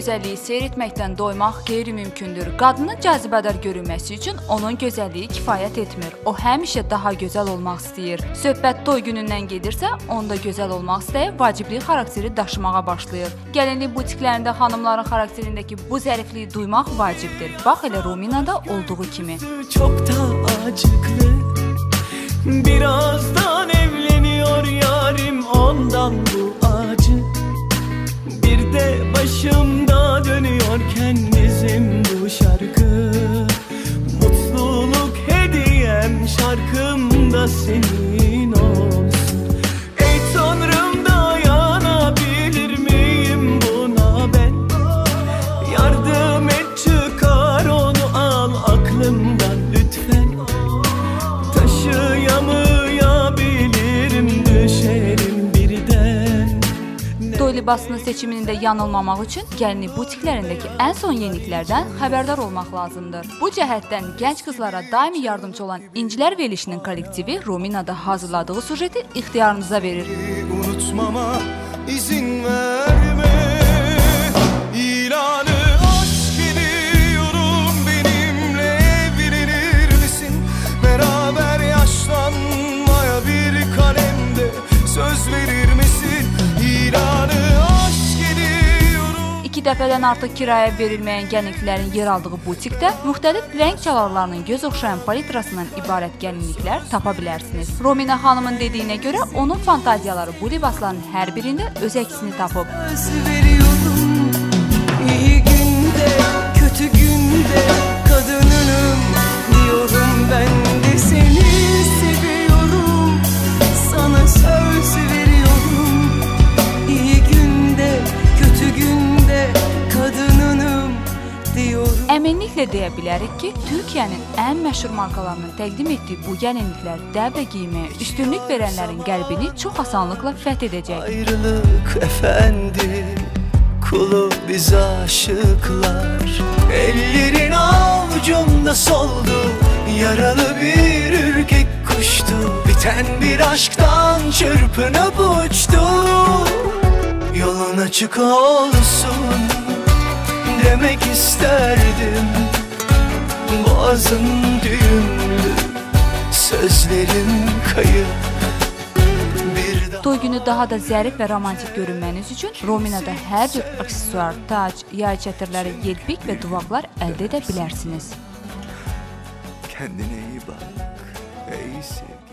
gözəlliyi seyr etməkdən doymaq qeyri-mümkündür. Qadının cazibədar görünməsi üçün onun gözəlliyi kifayət etmir. O həmişə daha gözəl olmaq istəyir. Söhbət toy günündən gedirsə, onda gözəl olmaq istəyi vaciblik xarakteri daşımağa başlayır. Gəlinlik butiklərində xanımların xarakterindəki bu zərifliyi duymaq vacibdir. Bax elə Rominada olduğu kimi. Çok da acıklı Birazdan evleniyor yarim ondan bu acı dönüyorken bizim bu şarkı? Mutluluk hediyem şarkımda senin libasının seçimində yanılmamaq üçün gəlinlik butiklərindəki ən son yeniliklərdən xəbərdar olmaq lazımdır. Bu cəhətdən gənc qızlara daimi yardımcı olan İncilər verilişinin kollektivi Rominada hazırladığı sujeti ixtiyarınıza verir. unutmama izin verme dəfədən artıq kirayə verilməyən gəlinliklərin yer aldığı butikdə müxtəlif rəng çalarlarının göz oxşayan palitrasından ibarət gəlinliklər tapa bilərsiniz. Romina xanımın dediyinə görə onun fantaziyaları bu libasların hər birində öz əksini tapıb. Söz veriyorum Əminliklə deyə bilərik ki, Türkiyənin ən məşhur markalarının təqdim etdiyi bu gəlinliklər dəb və geyməyə üstünlük verənlərin qəlbini çox asanlıqla fəth edəcək. Ayrılık efendi Kulu biz aşıklar. Ellerin avucumda soldu Yaralı bir ürkek kuştu. Biten bir aşktan çırpınıp uçtu. Yolun açık olsun Demek isterdim. Boğazın düğümlü Sözlerin kayıp. Toy günü daha da zərif və romantik görünməniz üçün Rominada hər cür aksesuar, tac, yay çətirləri, yelpik və duvaqlar əldə edə bilərsiniz. Kendine iyi bak ey sevgilim